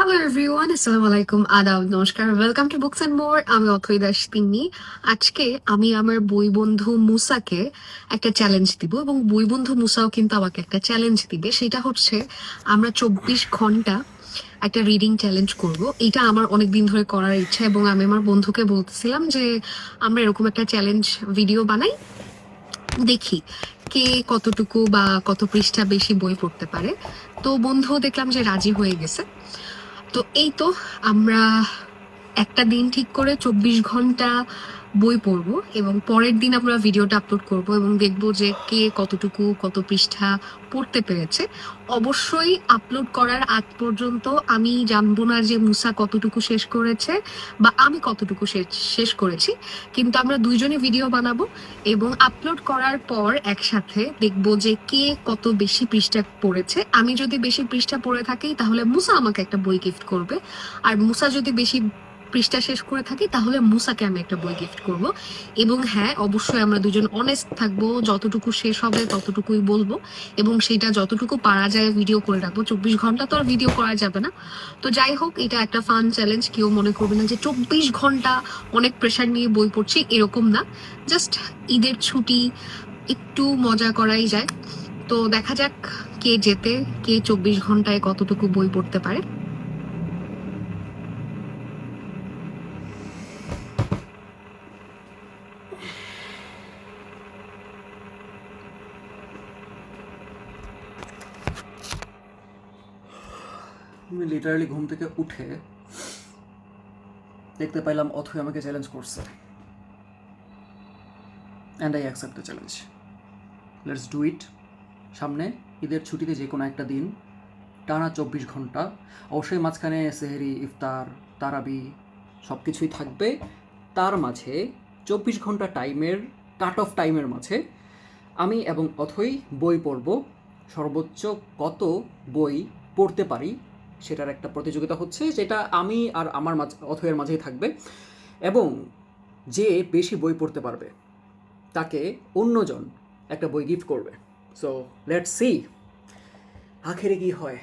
Hello everyone আসসালামু আলাইকুম আদাব নমস্কার welcome to books and more আমি অথৈ দাস তিন্নি আজকে আমি আমার বই বন্ধু মুসাকে একটা চ্যালেঞ্জ দিব এবং বই বন্ধু মুসাও কিন্তু আমাকে একটা চ্যালেঞ্জ দিবে। সেটা হচ্ছে, আমরা চব্বিশ ঘণ্টা একটা রিডিং চ্যালেঞ্জ করব। এটা আমার অনেক দিন ধরে করার ইচ্ছা এবং আমি আমার বন্ধুকে বলতেছিলাম যে, আমরা এরকম একটা চ্যালেঞ্জ ভিডিও বানাই। দেখি কে কতটুকু বা কত পৃষ্ঠা বেশি বই পড়তে পারে। তো বন্ধু দেখলাম যে রাজি হয়ে গেছে। তো এই তো আমরা একটা দিন ঠিক করে চব্বিশ ঘণ্টা বই পড়ব এবং পরের দিন আমরা ভিডিওটা আপলোড করব এবং দেখব যে কে কতটুকু, কত পৃষ্ঠা পড়তে পেরেছে। অবশ্যই আপলোড করার আগ পর্যন্ত আমি জানব না যে মুসা কতটুকু শেষ করেছে বা আমি কতটুকু শেষ- করেছি। কিন্তু আমরা দুইজনে ভিডিও বানাবো এবং আপলোড করার পর একসাথে দেখব যে কে কত বেশি পৃষ্ঠা পড়েছে। আমি যদি বেশি পৃষ্ঠা পড়ে থাকি তাহলে মুসা আমাকে একটা বই গিফট করবে। আর মুসা যদি বেশি পৃষ্ঠা শেষ করে থাকি, তাহলে মুসাকে আমি একটা বই গিফট করব। এবং হ্যাঁ অবশ্যই আমরা দুজন অনেস্ট থাকব, যতটুকু শেষ হবে ততটুকুই বলব। এবং সেটা যতটুকু পারা যায় ভিডিও করে রাখব। চব্বিশ ঘণ্টা তো আর ভিডিও করা যাবে না। তো যাই হোক, এটা একটা ফান চ্যালেঞ্জ কেউ মনে করবে না যে চব্বিশ ঘণ্টা অনেক প্রেশার নিয়ে বই পড়ছি, এরকম না। জাস্ট ঈদের ছুটি, একটু মজা করাই যায়। তো দেখা যাক কে যেতে, কে চব্বিশ ঘন্টায় কতটুকু বই পড়তে পারে। আমি লিটারালি ঘুম থেকে উঠে দেখতে পাইলাম অথই আমাকে চ্যালেঞ্জ করছে। And I accept the challenge let's do it সামনে, ঈদের ছুটিতে যে কোনো একটা দিন, টানা চব্বিশ ঘণ্টা, অবশ্যই মাঝখানে সেহেরি, ইফতার, তারাবি সব কিছুই থাকবে। তার মাঝে চব্বিশ ঘণ্টা টাইমের কাট অফ টাইমের মাঝে আমি এবং অথই বই পড়ব। সর্বোচ্চ কত বই পড়তে পারি? সেটার একটা প্রতিযোগিতা হচ্ছে, যেটা আমি আর আমার মাঝে, অথয়ের মাঝেই থাকবে। এবং যে বেশি বই পড়তে পারবে, তাকে অন্যজন একটা বই গিফট করবে। সো লেটস সি আখেরে কি হয়।